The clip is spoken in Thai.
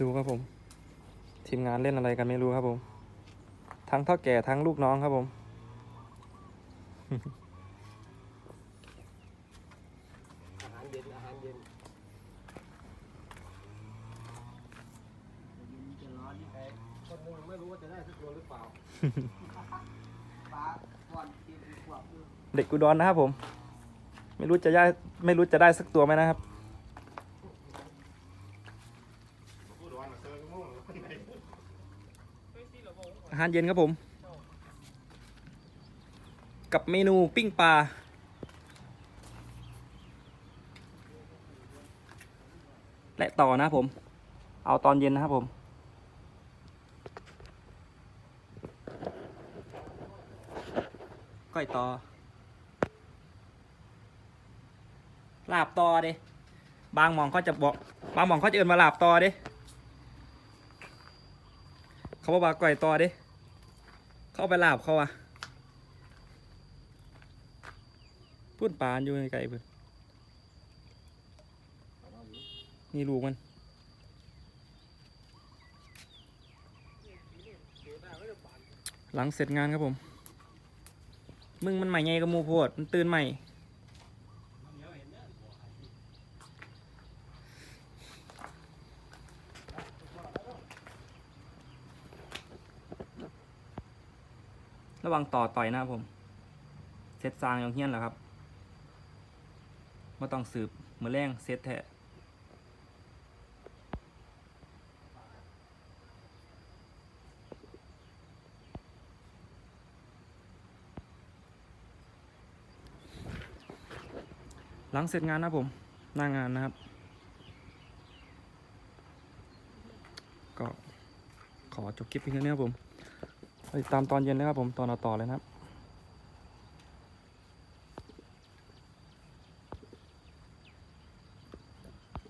ดูครับผม ทีมงานเล่นอะไรกันไม่รู้ครับผม ทั้งเท่าแก่ทั้งลูกน้องครับผม อาหารเย็นอาหารเย็นจะร้อนนี่ไงคนหนึงไม่รู้ว่าจะได้สักตัวหรือเปล่าปลาก่อนกินขวบด้วยเด็กอุดรนะครับผม ไม่รู้จะได้ไม่รู้จะได้สักตัวไหมนะครับ อาหารเย็นครับผม กับเมนูปิ้งปลาและต่อนะผม เอาตอนเย็นนะครับผม ก้อยต่อ ลาบต่อเด้บางหมองเขาจะบอก บางหมองเขาจะเอินมาลาบต่อเด้ เขาบอกว่าก่อยต่อเด้เขาเอาไปลาบเขาอะพูดปานอยู่ไกลเพื่อนนี่ลูกมันหลังเสร็จงานครับผม มึงมันใหม่ไงกับมูโพดมันตื่นใหม่ ระวังต่อต่อยนะครับผมเซตซางย่างเฮี้ยนแหละครับไมาต้องสืบมือแรงเซตแท้หลังเสร็จงานนะผมหน้างานนะครับ ก็ขอจบคลิปเพียงเท่านี้ครับผม ติดตามตอนเย็นนะครับผมตอนเอาต่อเลยนะครับ